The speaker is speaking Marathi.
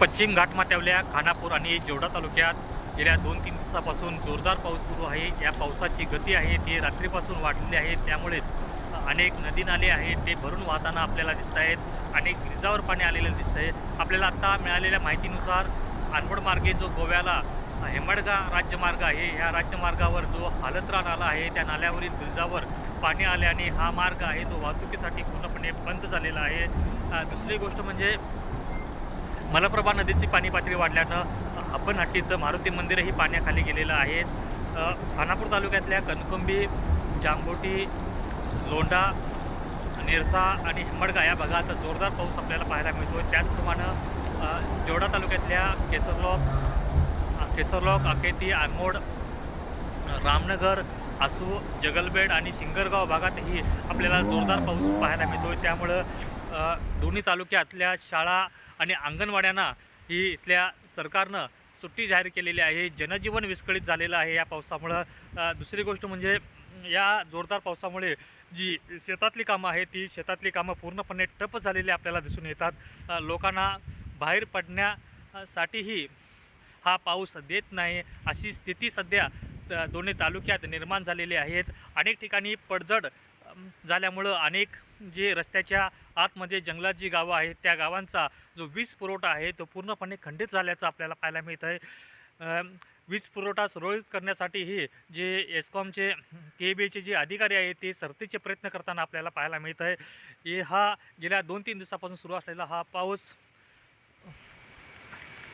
पश्चिम घाटमाथ्यावल्या खानापूर आणि जोडा तालुक्यात गेल्या दोन तीन दिवसापासून जोरदार पाऊस सुरू आहे. या पावसाची गती आहे ती रात्रीपासून वाढलेली आहे. त्यामुळेच अनेक नदी नाले आहेत ते भरून वाहताना आपल्याला दिसत आहेत. अनेक ब्रिजावर पाणी आलेलं दिसत आहे. आपल्याला आत्ता मिळालेल्या माहितीनुसार अनवड मार्गे जो गोव्याला हेमडगा राज्यमार्ग आहे ह्या राज्यमार्गावर जो हालत्रा नाला आहे त्या नाल्यावरील ब्रिजावर पाणी आल्याने हा मार्ग आहे तो वाहतुकीसाठी पूर्णपणे बंद झालेला आहे. दुसरी गोष्ट म्हणजे मलप्रभा नदीची पाणी पातळी वाढल्यानं अब्बनहट्टीचं मारुती मंदिरही पाण्याखाली गेलेलं आहे. खानापूर तालुक्यातल्या कणकुंबी जांबोटी लोंढा नेरसा आणि हिंबडगा या भागात जोरदार पाऊस आपल्याला पाहायला मिळतो त्याचप्रमाणे अ, जोडा तालुक्यातल्या केसरलॉक केसरलॉक अकेती आमोड रामनगर आसू जगलबेड आणि सिंगरगाव भागातही आपल्याला जोरदार पाऊस पाहायला मिळतो त्यामुळं दोन्ही तालुक्यातल्या शाळा आणि अंगणवाड्यांना ही इथल्या सरकारनं सुट्टी जाहीर केलेली आहे. जनजीवन विस्कळीत झालेलं आहे या पावसामुळं. दुसरी गोष्ट म्हणजे या जोरदार पावसामुळे जी शेतातली कामं आहेत ती शेतातली कामं पूर्णपणे टप झालेली आपल्याला दिसून येतात. लोकांना बाहेर पडण्यासाठीही हा पाऊस देत नाही अशी स्थिती सध्या त- दोन्ही तालुक्यात निर्माण झालेली आहेत. अनेक ठिकाणी पडझड झाल्यामुळं अनेक जे रस्त्याच्या आतमध्ये जंगलात जी गावं आहेत त्या गावांचा जो वीज पुरवठा आहे तो पूर्णपणे खंडित झाल्याचं आपल्याला पाहायला मिळत आहे वीज पुरवठा सुरळीत करण्यासाठीही जे एस्कॉमचे के बीचे जे अधिकारी आहेत ते सरतीचे प्रयत्न करताना आपल्याला पाहायला मिळत आहे हा गेल्या दोन तीन दिवसापासून सुरू असलेला हा पाऊस